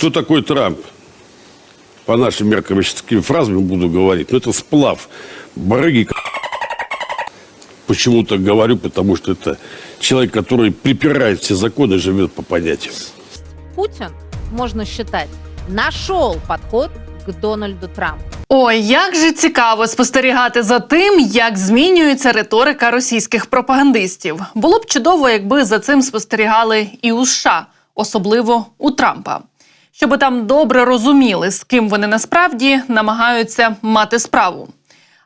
Кто такой Трамп? По нашим меркам, я сейчас такими фразами буду говорить, но это сплав барыги. Почему так говорю? Потому что это человек, который припирает все законы, живет по понятиям. Путин, можно считать, нашел подход к Дональду Трампу. Ой, як же цікаво спостерігати за тим, як змінюється риторика російських пропагандистів. Було б чудово, якби за цим спостерігали і у США, особливо у Трампа. Щоб там добре розуміли, з ким вони насправді намагаються мати справу.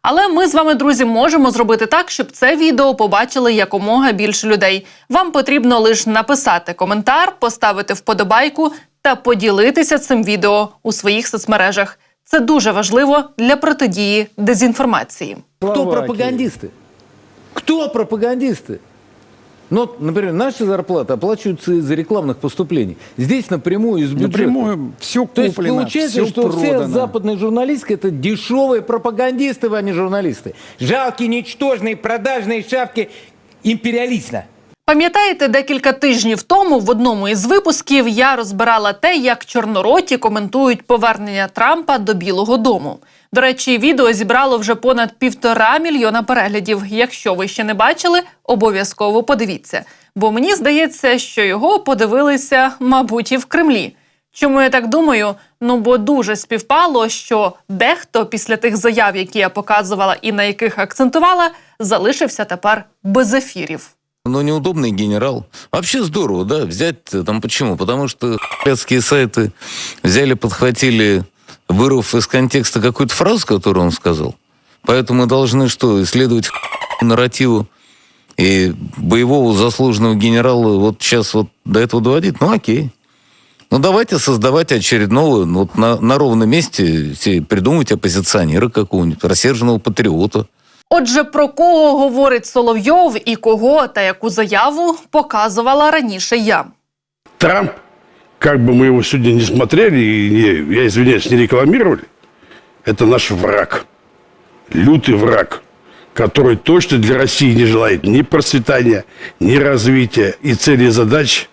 Але ми з вами, друзі, можемо зробити так, щоб це відео побачили якомога більше людей. Вам потрібно лише написати коментар, поставити вподобайку та поділитися цим відео у своїх соцмережах. Це дуже важливо для протидії дезінформації. Кто пропагандисты? Кто пропагандисты? Ну, вот, например, наши зарплаты оплачиваются из-за рекламных поступлений. Здесь напрямую из бюджета. Напрямую все То есть куплено, получается, все что вся продано. западная журналистика это дешевые пропагандисты, а не журналисты. Жалкие, ничтожные, продажные шавки империалиста. Пам'ятаєте, декілька тижнів тому в одному із випусків я розбирала те, як чорнороті коментують повернення Трампа до Білого Дому. До речі, відео зібрало вже понад півтора мільйона переглядів. Якщо ви ще не бачили, обов'язково подивіться. Бо мені здається, що його подивилися, мабуть, і в Кремлі. Чому я так думаю? Ну бо дуже співпало, що дехто після тих заяв, які я показувала і на яких акцентувала, залишився тепер без ефірів. Но неудобный генерал. Вообще здорово, да, взять э, там почему? Потому что пятские сайты взяли, подхватили, вырвав из контекста какую-то фразу, которую он сказал. Поэтому мы должны что, исследовать нарративу и боевого заслуженного генерала вот сейчас вот до этого доводить? Ну окей. Ну давайте создавать очередного, ну, вот на, на ровном месте все придумать оппозиционера какого-нибудь, рассерженного патриота. Отже, про кого говорить Соловйов і кого та яку заяву показувала раніше я. Трамп, как бы мы его сегодня не смотрели и, не, я извиняюсь, не рекламировали, это наш враг. Лютый враг, который точно для России не желает ни процветания, ни развития и целей и задач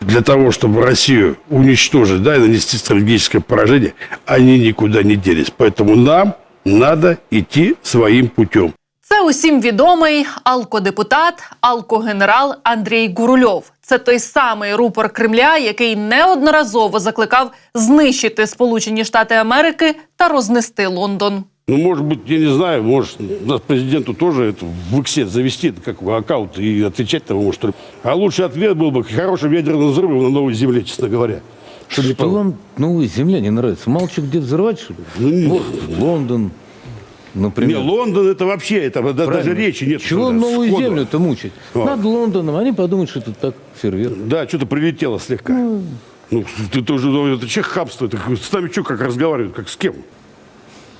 для того, чтобы Россию уничтожить, да, и нанести стратегическое поражение, они никуда не делись. Поэтому нам надо идти своим путем. Це усім відомий алкодепутат, алкогенерал Андрій Гурульов. Це той самий рупор Кремля, який неодноразово закликав знищити Сполучені Штати Америки та рознести Лондон. Ну, может быть, я не знаю, может, нас президенту тоже это в иксе завести, это как аккаунт, и отвечать того, может, что ли. А лучший ответ был бы хорошим ядерным взрывом на новой земле, честно говоря. Что не Что пол- вам новая земля не нравится? Мало что где взрывать, что ли? Ну, не- Вот, Лондон, Не, например. Лондон это вообще, это да- даже Правильно. речи нет. Чего сюда, новую сходу. землю-то мучить? О. Над Лондоном. Они подумают, что это так фейерверк. Да, что-то прилетело слегка. Ну, ты тоже, ну, это че хабство, это с нами что, как разговаривают, как с кем?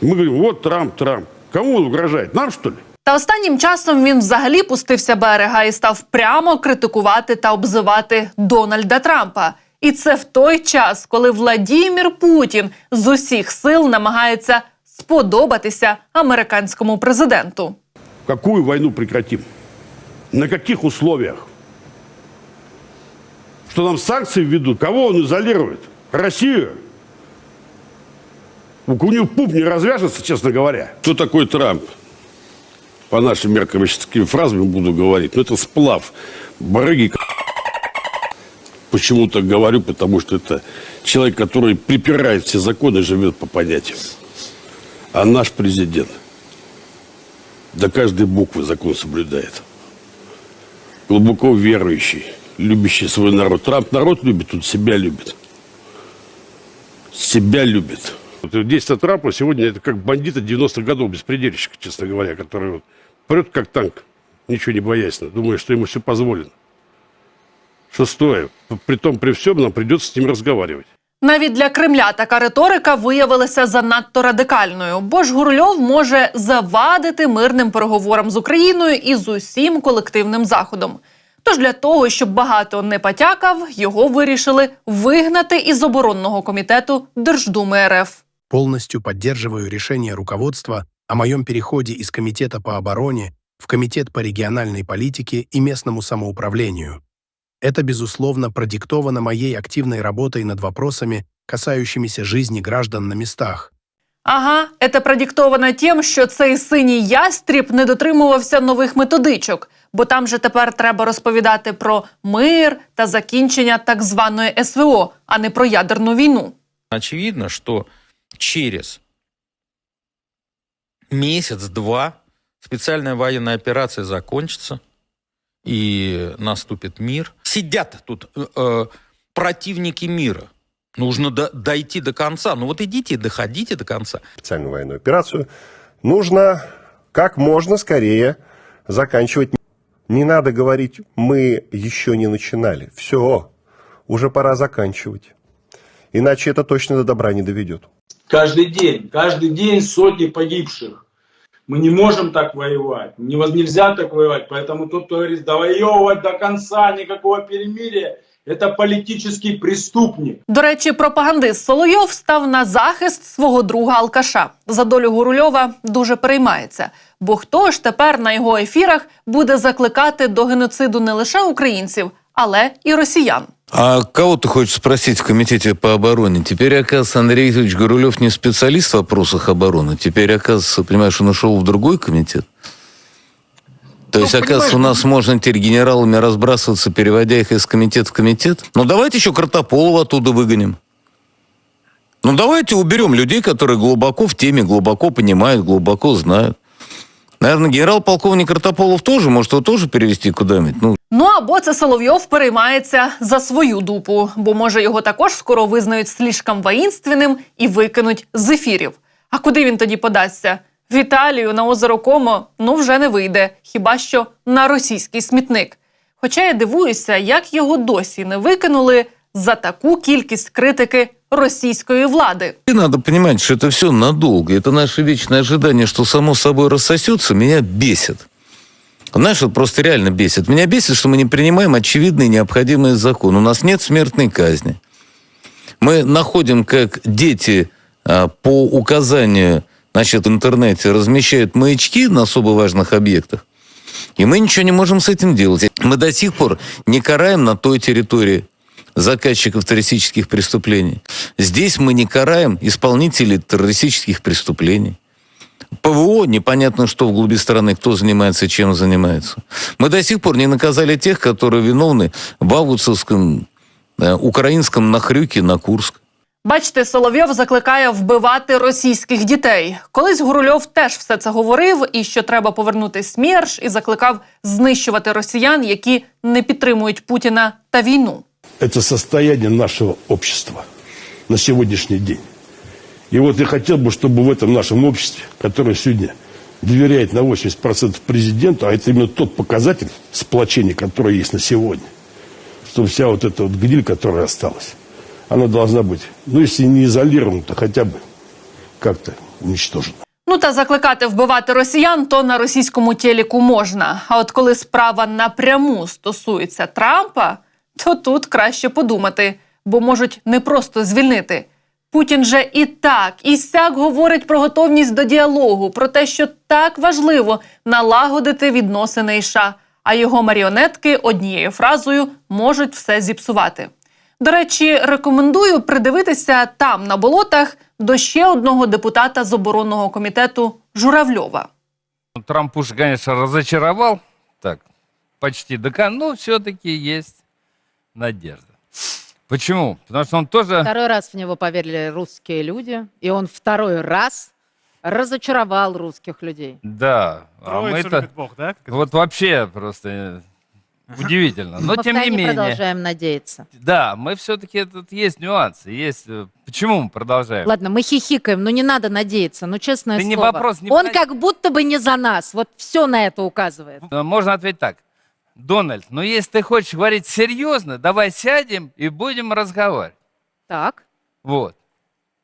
Мы говорим, вот Трамп, Трамп. Кому он угрожает? Нам, что ли? Та останнім часом він взагалі пустився берега і став прямо критикувати та обзивати Дональда Трампа. І це в той час, коли Владімір Путін з усіх сил намагається сподобатися американському президенту. Какую войну прекратим? На каких условиях? Что нам санкции введут? Кого он изолирует? Россию? У него пуп не развяжется, честно говоря. Кто такой Трамп? По нашим меркам, я сейчас такими фразами буду говорить, но это сплав барыги. Почему так говорю? Потому что это человек, который припирает все законы, живет по понятиям. А наш президент до каждой буквы закон соблюдает. Глубоко верующий, любящий свой народ. Трамп народ любит, он себя любит. Себя любит. Действие Трампа сегодня это как бандита 90-х годов, беспредельщика, честно говоря, который вот прет как танк, ничего не боясь, думая, что ему все позволено. Шестое. При том, при всем нам придется с ним разговаривать. Навіть для Кремля така риторика виявилася занадто радикальною, бо ж Гурльов може завадити мирним переговорам з Україною і з усім колективним заходом. Тож для того, щоб багато не потякав, його вирішили вигнати із оборонного комітету Держдуми РФ. полностью поддерживаю решение руководства о моем переходе из Комитета по обороне в Комитет по региональной политике и местному самоуправлению. Это, безусловно, продиктовано моей активной работой над вопросами, касающимися жизни граждан на местах. Ага, це продиктовано тим, що цей синій ястріб не дотримувався нових методичок, бо там же тепер треба розповідати про мир та закінчення так званої СВО, а не про ядерну війну. Очевидно, что через месяц-два специальная военная операция закончится, и наступит мир. Сидят тут э, э, противники мира. Нужно до- дойти до конца. Ну вот идите, доходите до конца. специальную военную операцию, нужно как можно скорее заканчивать. Не надо говорить, мы еще не начинали. Все, уже пора заканчивать. Иначе это точно до добра не доведет. Каждый день, каждый день сотни погибших. Мы не можем так воевать, невоз- нельзя так воевать. Поэтому тот, кто говорит, довоевывать до конца, никакого перемирия, это политический преступник. До речі, пропагандист Соловйов став на захист свого друга Алкаша. За долю Гурульова дуже переймається. Бо хто ж тепер на його ефірах буде закликати до геноциду не лише українців, але і росіян? А кого ты хочешь спросить в комитете по обороне? Теперь, оказывается, Андрей Викторович Горулев не специалист в вопросах обороны. Теперь, оказывается, понимаешь, он ушел в другой комитет. То есть, оказывается, у нас можно теперь генералами разбрасываться, переводя их из комитета в комитет. Ну, давайте еще Картополова оттуда выгоним. Ну, давайте уберем людей, которые глубоко в теме, глубоко понимают, глубоко знают. Наверное, генерал-полковник Картополов тоже, может, его тоже перевести куда-нибудь? Ну, Ну або це Соловйов переймається за свою дупу, бо може його також скоро визнають слишком воїнственним і викинуть з ефірів. А куди він тоді подасться? В Італію на озеро Комо ну вже не вийде, хіба що на російський смітник. Хоча я дивуюся, як його досі не викинули за таку кількість критики російської влади. И надо понимать, что это все надолго. Это наше вечное ожидание, что само собой рассосется, меня бесит. Знаешь, вот просто реально бесит. Меня бесит, что мы не принимаем очевидный необходимый закон. У нас нет смертной казни. Мы находим, как дети а, по указанию значит, в интернете размещают маячки на особо важных объектах. И мы ничего не можем с этим делать. Мы до сих пор не караем на той территории заказчиков террористических преступлений. Здесь мы не караем исполнителей террористических преступлений. ПВО, непонятно что в глуби страны, кто занимается и чем занимается. Мы до сих пор не наказали тех, которые виновны в августовском э, украинском нахрюке на Курск. Бачите, Соловйов закликає вбивати російських дітей. Колись Гурульов теж все це говорив, і що треба повернути СМЕРШ, і закликав знищувати росіян, які не підтримують Путіна та війну. Это состояние нашего общества на сегодняшний день. И вот я хотел бы, чтобы в этом нашем обществе, которое сегодня доверяет на 80% президенту, а это именно тот показатель сплочения, который есть на сегодня, что вся вот эта вот гниль, которая осталась, она должна быть, ну, если не изолирована, то хотя бы как-то уничтожена. Ну та закликати вбивати росіян, то на російському телеку можна. А от коли справа напряму стосується Трампа, то тут краще подумати, бо можуть не просто звільнити. Путін же і так, і сяк говорить про готовність до діалогу, про те, що так важливо налагодити відносини і США, а його маріонетки однією фразою можуть все зіпсувати. До речі, рекомендую придивитися там на болотах до ще одного депутата з оборонного комітету Журавльова. Трамп уж, конечно, разочаровал, так, почти до конца, но все-таки есть надежда. Почему? Потому что он тоже... Второй раз в него поверили русские люди, и он второй раз разочаровал русских людей. Да, а мы-то... Вот вообще просто э, удивительно. Но Мы тем не менее... продолжаем надеяться. Да, мы все-таки тут есть нюансы, есть... э, Почему мы продолжаем? Ладно, мы хихикаем, но не надо надеяться, ну честное Да не слово. вопрос, не Он понад- как будто бы не за нас, вот все на это указывает. Э, Можно ответить так. Дональд, ну если ты хочешь говорить серьезно, давай сядем и будем разговаривать. Так. Вот.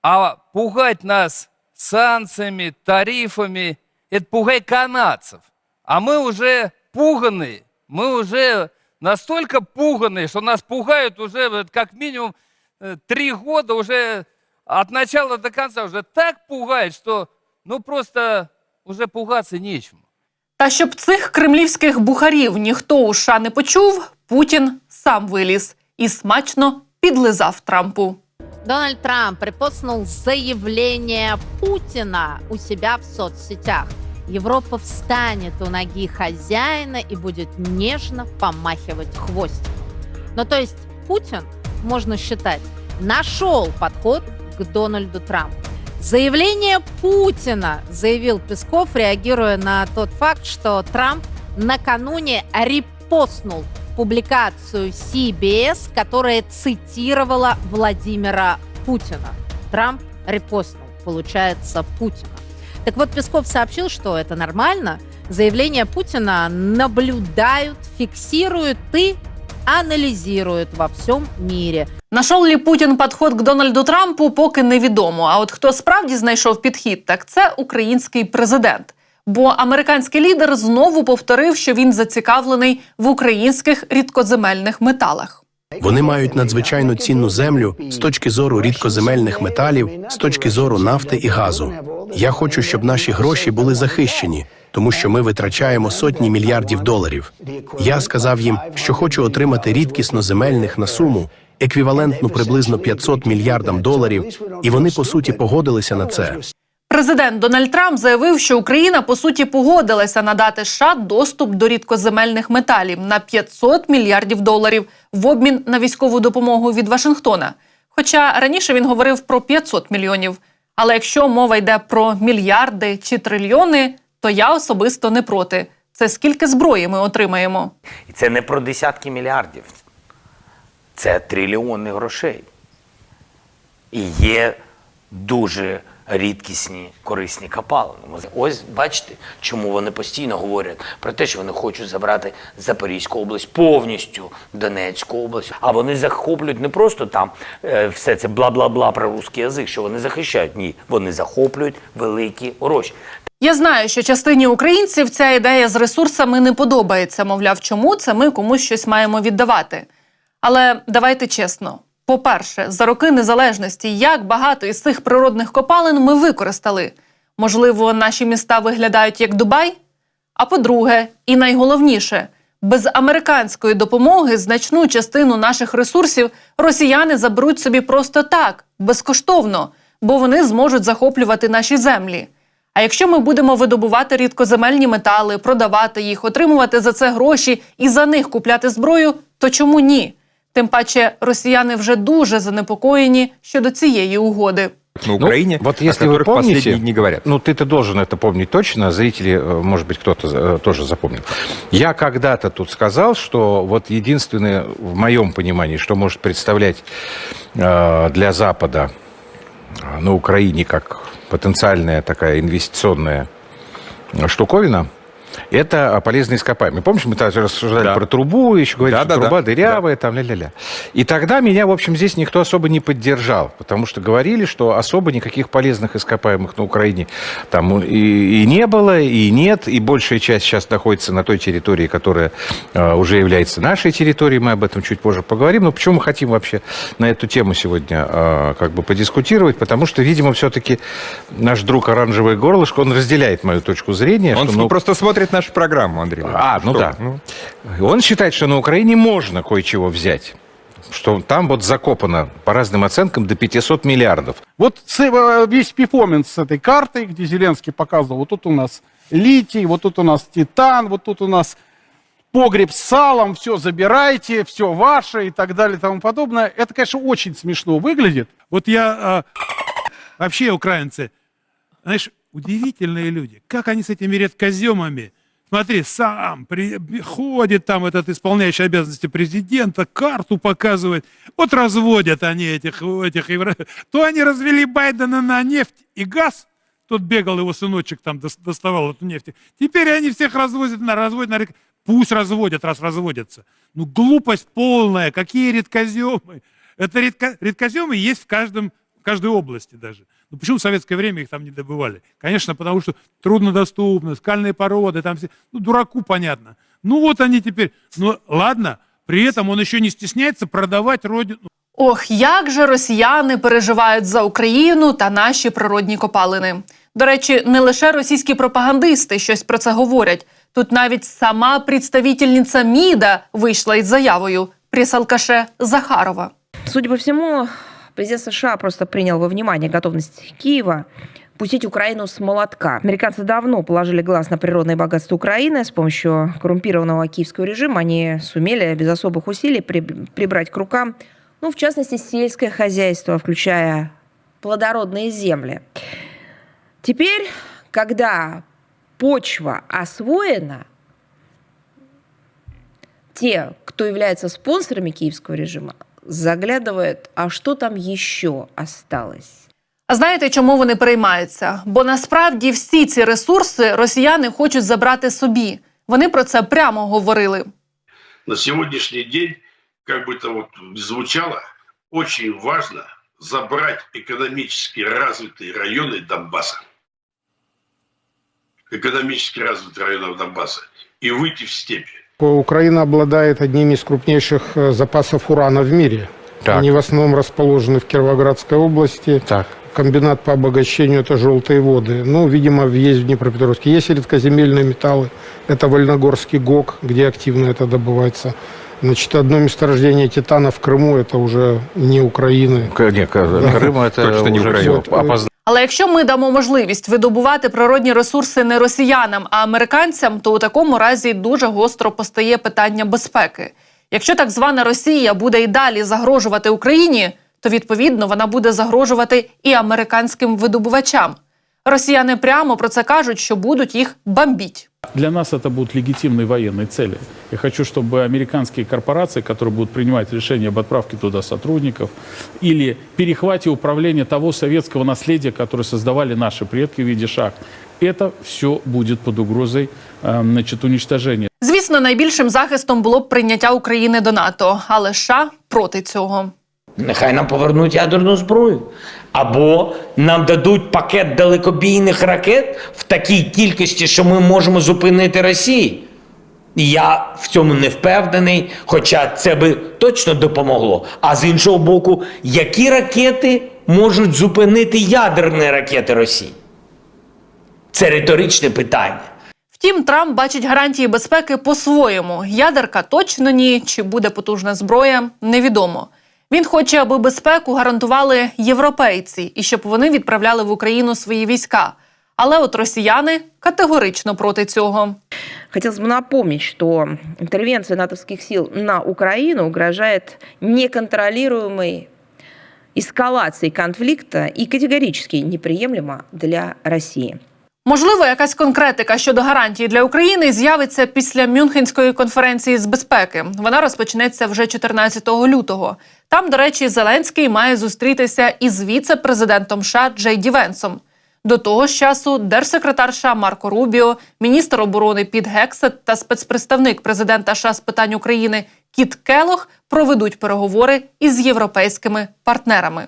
А пугать нас санкциями, тарифами, это пугай канадцев. А мы уже пуганые, мы уже настолько пуганые, что нас пугают уже как минимум э, три года, уже от начала до конца уже так пугают, что ну просто уже пугаться нечему. Та щоб цих кремлівських бухарів ніхто у США не почув, Путін сам виліз і смачно підлизав Трампу. Дональд Трамп репостнул заявление Путина у себя в соцсетях. Европа встанет у ноги хозяина и будет нежно помахивать хвостиком. Ну, то есть Путин, можно считать, нашел подход к Дональду Трампу. Заявление Путина, заявил Песков, реагируя на тот факт, что Трамп накануне репостнул публикацию CBS, которая цитировала Владимира Путина. Трамп репостнул, получается, Путина. Так вот, Песков сообщил, что это нормально. Заявления Путина наблюдают, фиксируют и анализируют во всем мире. Нашов ли Путін підход к Дональду Трампу, поки невідомо. А от хто справді знайшов підхід, так це український президент. Бо американський лідер знову повторив, що він зацікавлений в українських рідкоземельних металах. Вони мають надзвичайно цінну землю з точки зору рідкоземельних металів, з точки зору нафти і газу. Я хочу, щоб наші гроші були захищені, тому що ми витрачаємо сотні мільярдів доларів. Я сказав їм, що хочу отримати рідкісно земельних на суму, еквівалентну приблизно 500 мільярдам доларів, і вони по суті погодилися на це. Президент Дональд Трамп заявив, що Україна по суті погодилася надати США доступ до рідкоземельних металів на 500 мільярдів доларів в обмін на військову допомогу від Вашингтона. Хоча раніше він говорив про 500 мільйонів. Але якщо мова йде про мільярди чи трильйони, то я особисто не проти. Це скільки зброї ми отримаємо. І це не про десятки мільярдів, це трильйони грошей. І є дуже рідкісні корисні копалини. Ось бачите, чому вони постійно говорять про те, що вони хочуть забрати Запорізьку область повністю, Донецьку область. А вони захоплюють не просто там е, все це бла-бла-бла про русський язик, що вони захищають. Ні, вони захоплюють великі гроші. Я знаю, що частині українців ця ідея з ресурсами не подобається. Мовляв, чому це ми комусь щось маємо віддавати. Але давайте чесно. По-перше, за роки незалежності, як багато із цих природних копалин ми використали. Можливо, наші міста виглядають як Дубай? А по-друге, і найголовніше, без американської допомоги значну частину наших ресурсів росіяни заберуть собі просто так, безкоштовно, бо вони зможуть захоплювати наші землі. А якщо ми будемо видобувати рідкоземельні метали, продавати їх, отримувати за це гроші і за них купляти зброю, то чому ні? Тим паче росіяни вже дуже занепокоєні щодо цієї угоди. На Украине, вот о если вы которых помните, последние дни говорят. ну ты-то должен это помнить точно, зрители, э, может быть, кто-то э, тоже запомнил. Я когда-то тут сказал, что вот единственное, в моем понимании, что может представлять э, для Запада э, на Украине как потенциальная такая инвестиционная штуковина, это полезные ископаемые. Помнишь, мы также рассуждали Да. про трубу, еще говорили, Да, что да, труба да, дырявая, там ля-ля-ля. И тогда меня, в общем, здесь никто особо не поддержал, потому что говорили, что особо никаких полезных ископаемых на Украине там и, и не было, и нет, и большая часть сейчас находится на той территории, которая э, уже является нашей территорией, мы об этом чуть позже поговорим. Но почему мы хотим вообще на эту тему сегодня э, как бы подискутировать? Потому что, видимо, все-таки наш друг Оранжевое горлышко, он разделяет мою точку зрения. Он что, ну, просто смотрит нашу программу, Андрей. а, ну Что? да. Он считает, что на Украине можно кое-чего взять. Что там вот закопано, по разным оценкам, до 500 миллиардов. Вот э, весь перформанс с этой картой, где Зеленский показывал, вот тут у нас литий, вот тут у нас титан, вот тут у нас погреб с салом, все забирайте, все ваше и так далее и тому подобное. Это, конечно, очень смешно выглядит. Вот я... а, вообще украинцы, знаешь, удивительные люди. Как они с этими редкоземами... Смотри, сам при- ходит там этот исполняющий обязанности президента, карту показывает. Вот разводят они этих, этих. То они развели Байдена на нефть и газ, Тут бегал его сыночек, там дос- доставал эту нефть. Теперь они всех разводят на разводят на Пусть разводят, раз разводятся. Ну, глупость полная. Какие редкоземы? Это редко... редкоземы есть в, каждом, в каждой области даже. Ну, почему в советское время их там не добывали? Конечно, потому что труднодоступно, скальные породы, там все... Ну, дураку понятно. Ну, вот они теперь... Ну, ладно, при этом он еще не стесняется продавать родину. Ох, як же росіяни переживають за Україну та наші природні копалини. До речі, не лише російські пропагандисти щось про це говорять. Тут навіть сама представительниця МІДа вийшла із заявою пресс-алкаше Захарова. Судя по всему, Президент США просто принял во внимание готовность Киева пустить Украину с молотка. Американцы давно положили глаз на природные богатства Украины. С помощью коррумпированного киевского режима они сумели без особых усилий при- прибрать к рукам, ну, в частности, сельское хозяйство, включая плодородные земли. Теперь, когда почва освоена, те, кто является спонсорами киевского режима, заглядывают, а что там еще осталось? А знаєте, чому вони переймаються? Бо насправді всі ці ресурси росіяни хочуть забрати собі. Вони про це прямо говорили. На сегодняшний день, как бы это вот ни звучало, очень важно забрать экономически развитые районы Донбасса. Экономически развитые районы Донбасса. И выйти в степи. Украина обладает одним из крупнейших э, запасов урана в мире. Так. Они в основном расположены в Кировоградской области. Так. Комбинат по обогащению – это желтые воды. Ну, видимо, есть в Днепропетровске. Есть редкоземельные металлы. Это Вольногорский ГОК, где активно это добывается. Значит, одно месторождение титана в Крыму – это уже не Украины. Не, к- Крым это Точно не уже Украина. всё опознано. Але якщо ми дамо можливість видобувати природні ресурси не росіянам, а американцям, то у такому разі дуже гостро постає питання безпеки. Якщо так звана Росія буде і далі загрожувати Україні, то відповідно вона буде загрожувати і американським видобувачам. Росіяни прямо про це кажуть, що будуть їх бомбіть. Для нас это будут легитимные военные цели. Я хочу, чтобы американские корпорации, которые будут принимать решения об отправке туда сотрудников или перехвате управления того советского наследия, которое создавали наши предки в виде шахт, это все будет под угрозой э, значит, уничтожения. Звісно, найбільшим захистом було б прийняття України до НАТО, але США проти цього. Нехай нам повернуть ядерну зброю. Або нам дадуть пакет далекобійних ракет в такій кількості, що ми можемо зупинити Росію. Я в цьому не впевнений, хоча це би точно допомогло. А з іншого боку, які ракети можуть зупинити ядерні ракети Росії? Це риторичне питання. Втім, Трамп бачить гарантії безпеки по-своєму. Ядерка точно ні, чи буде потужна зброя, невідомо. Він хоче, аби безпеку гарантували європейці і щоб вони відправляли в Україну свої війська. Але от росіяни категорично проти цього. Хотелось бы напомнить, что интервенция натовских сил на Украину угрожает неконтролируемой эскалацией конфликта и категорически неприемлема для России. Можливо, якась конкретика щодо гарантій для України з'явиться після Мюнхенської конференції з безпеки. Вона розпочнеться вже 14 лютого. Там, до речі, Зеленський має зустрітися із віце-президентом США Джей Ді Венсом. До того ж часу держсекретар США Марко Рубіо, міністр оборони Піт Гексет та спецпредставник президента США з питань України Кіт Келох проведуть переговори із європейськими партнерами.